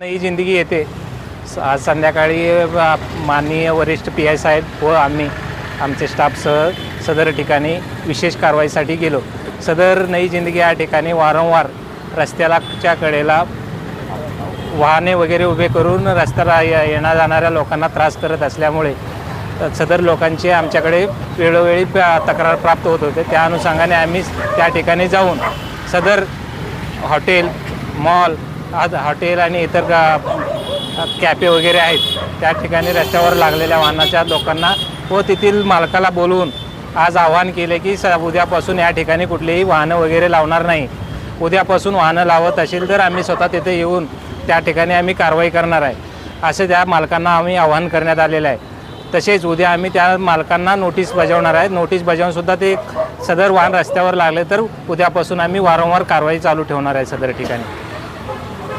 नई जिंदगी येते. स- आज संध्याकाळी माननीय वरिष्ठ पी आय साहेब व आम्ही आमचे स्टाफसह सदर ठिकाणी विशेष कारवाईसाठी गेलो. सदर नई जिंदगी या ठिकाणी वारंवार रस्त्यालाच्या कडेला वाहने वगैरे उभे करून रस्त्याला ये- येण्या जाणाऱ्या लोकांना त्रास करत असल्यामुळे सदर लोकांचे आमच्याकडे वेळोवेळी प- तक्रार प्राप्त होत होते. त्या अनुषंगाने आम्ही त्या ठिकाणी जाऊन सदर हॉटेल मॉल आज हॉटेल आणि इतर कॅफे वगैरे आहेत. त्या ठिकाणी रस्त्यावर लागलेल्या वाहनाच्या लोकांना व तेथील मालकाला बोलवून आज आवाहन केले की स उद्यापासून या ठिकाणी कुठलीही वाहनं वगैरे लावणार नाही. उद्यापासून वाहनं लावत असेल तर आम्ही स्वतः तिथे येऊन त्या ठिकाणी आम्ही कारवाई करणार आहे. असे त्या मालकांना आम्ही आवाहन करण्यात आलेलं आहे. तसेच उद्या आम्ही त्या मालकांना नोटीस बजावणार आहे. नोटीस बजावूनसुद्धा ते सदर वाहन रस्त्यावर लागले तर उद्यापासून आम्ही वारंवार कारवाई चालू ठेवणार आहे सदर ठिकाणी.